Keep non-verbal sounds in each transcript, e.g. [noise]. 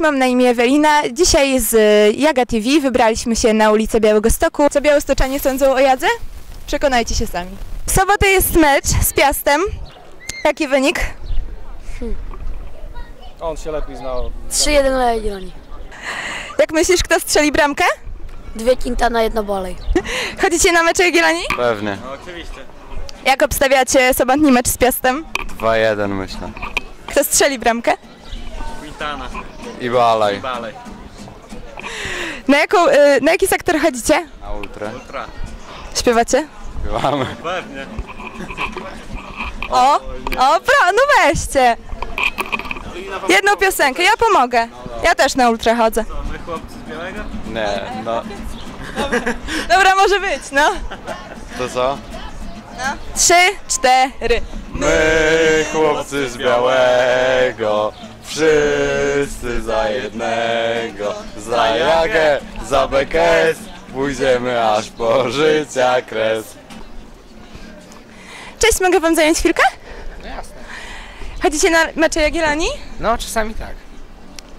mam na imię Ewelina. Dzisiaj z y, Jaga TV wybraliśmy się na ulicę Białegostoku. Co białostoczanie sądzą o Jadze? Przekonajcie się sami. W sobotę jest mecz z Piastem. Jaki wynik? On się lepiej znał. 3-1 dla Jagiellonii. Jak myślisz, kto strzeli bramkę? Dwie Quintana, jedno Bolej. [laughs] Chodzicie na mecze Jagiellonii? Pewnie. No oczywiście. Jak obstawiacie sobotni mecz z Piastem? 2-1 myślę. Kto strzeli bramkę? Quintana, I balaj. Balej, Na, jaką, y, na jaki sektor chodzicie? Na ultra. Ultra. Śpiewacie? Mamy. Pewnie. O, o, pro, no weźcie. Jedną piosenkę, ja pomogę. Ja też na ultra chodzę. Co, my chłopcy z Białego? Nie, no. [laughs] Dobra, może być, no. To co? Trzy, cztery. My, chłopcy z białego, wszyscy za jednego, za jagę, za bekes, pójdziemy aż po życia kres. Cześć, mogę wam zająć chwilkę? No jasne. Chodzicie na mecze Jagiellonii? No, czasami tak.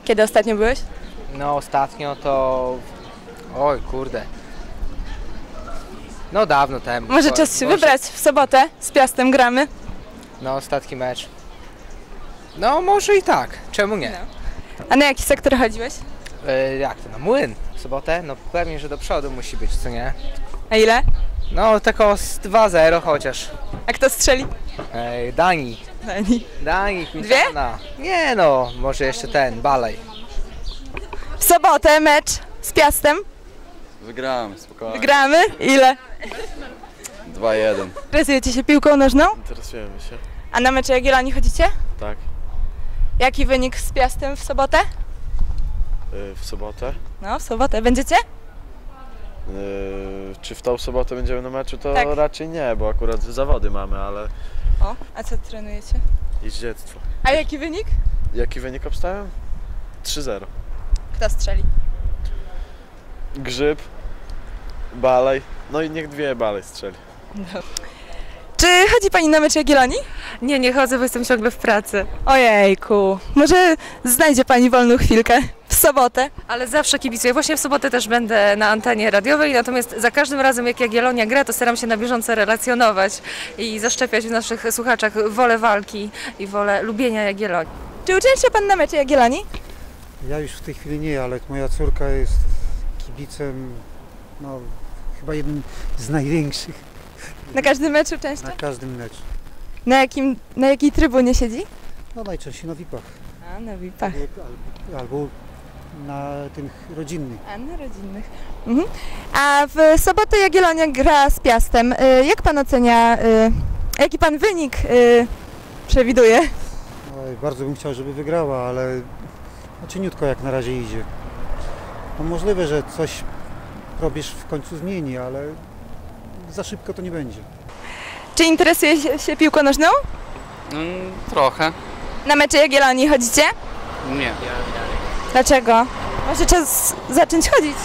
Kiedy ostatnio byłeś? No, ostatnio to... Oj, kurde. No, dawno temu. Może czas się może- wybrać w sobotę. Z Piastem gramy. No, ostatni mecz. No, może i tak. Czemu nie? A na jaki sektor chodziłeś? E, jak to, na młyn? W sobotę? No, pewnie, że do przodu musi być, co nie? A ile? No, tylko z 2-0 chociaż. A kto strzeli? Ej, Dani. Dani. Dani, Quintana. Nie no, może jeszcze ten, Balej. W sobotę mecz z Piastem. Wygramy, spokojnie. Gramy. Ile? 2-1. Interesujecie się piłką nożną? Interesujemy się. A na mecze Jagiellonii chodzicie? Tak. Jaki wynik z Piastem w sobotę? Y, w sobotę. No, w sobotę. Będziecie? Y, czy w tą sobotę będziemy na meczu? To Tak. raczej nie, bo akurat zawody mamy, ale O, a co trenujecie? jeździectwo. A jaki wynik? Jaki wynik obstawiam? 3-0. Kto strzeli? Grzyb, Balej, no i niech dwie Balej strzeli. Czy chodzi pani na mecze Jagiellonii? Nie, nie chodzę, bo jestem ciągle w pracy. Ojejku, może znajdzie pani wolną chwilkę w sobotę? Ale zawsze kibicuję. Właśnie w sobotę też będę na antenie radiowej, natomiast za każdym razem jak Jagiellonia gra, to staram się na bieżąco relacjonować i zaszczepiać w naszych słuchaczach wolę walki i wolę lubienia Jagiellonii. Czy uczęszcza pan na mecze Jagiellonii? Ja już w tej chwili nie, ale moja córka jest kibicem, no chyba jednym z największych Na każdym meczu uczęszcza? na każdym meczu. Na, jakim, na jakiej trybunie siedzi? No najczęściej na VIP-ach A, na VIP-ach. albo, albo na tych rodzinnych. A, na rodzinnych. Mhm. A w sobotę Jagiellonia gra z Piastem. Y, Jak pan ocenia, y, jaki pan wynik y, przewiduje? Oj, bardzo bym chciał, żeby wygrała, ale no, cieniutko jak na razie idzie. No możliwe, że coś probierz w końcu zmieni, ale za szybko to nie będzie. Czy interesuje się, piłką nożną? Mm, trochę. Na mecze Jagiellonii chodzicie? Nie. Dlaczego? Może czas zacząć chodzić.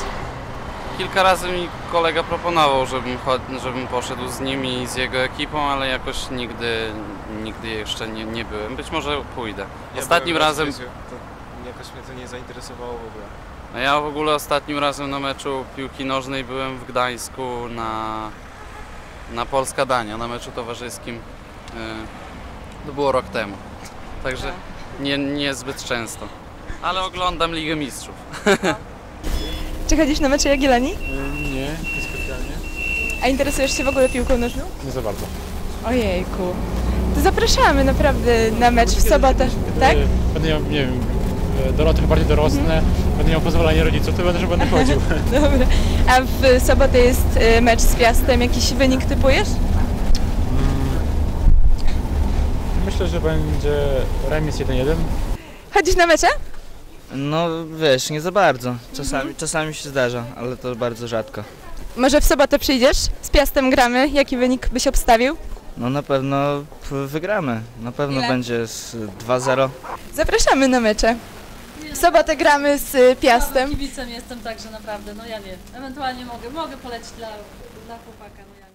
Kilka razy mi kolega proponował, żebym, chod- żebym poszedł z nim i z jego ekipą, ale jakoś nigdy, nigdy jeszcze nie, nie byłem. Być może pójdę. Ostatnim razem, Jakoś mnie to nie zainteresowało w ogóle. a ja w ogóle ostatnim razem na meczu piłki nożnej byłem w Gdańsku na, na Polska-Dania, na meczu towarzyskim. Yy, To było rok temu. Także nie, nie zbyt często. Ale oglądam Ligę Mistrzów. Czy chodzisz na mecze Jagiellonii? Nie, niespecjalnie. A interesujesz się w ogóle piłką nożną? Nie za bardzo. Ojejku. To zapraszamy naprawdę na mecz w sobotę, tak? Będę miał, nie wiem, doro, trochę bardziej dorosnę, będę miał pozwolenie rodziców, to będę, że będę chodził. [laughs] Dobra. A w sobotę jest y, mecz z Piastem. Jakiś wynik typujesz? Myślę, że będzie remis 1-1. Chodzisz na mecze? No wiesz, nie za bardzo. Czasami, czasami się zdarza, ale to bardzo rzadko. Może w sobotę przyjdziesz? Z Piastem gramy. Jaki wynik byś obstawił? No na pewno wygramy. Na pewno Ile? będzie z 2-0. Zapraszamy na mecze. W sobotę gramy z y, Piastem. Kibicem jestem także naprawdę, no ja nie. Ewentualnie mogę, mogę polecić dla, dla chłopaka, no ja.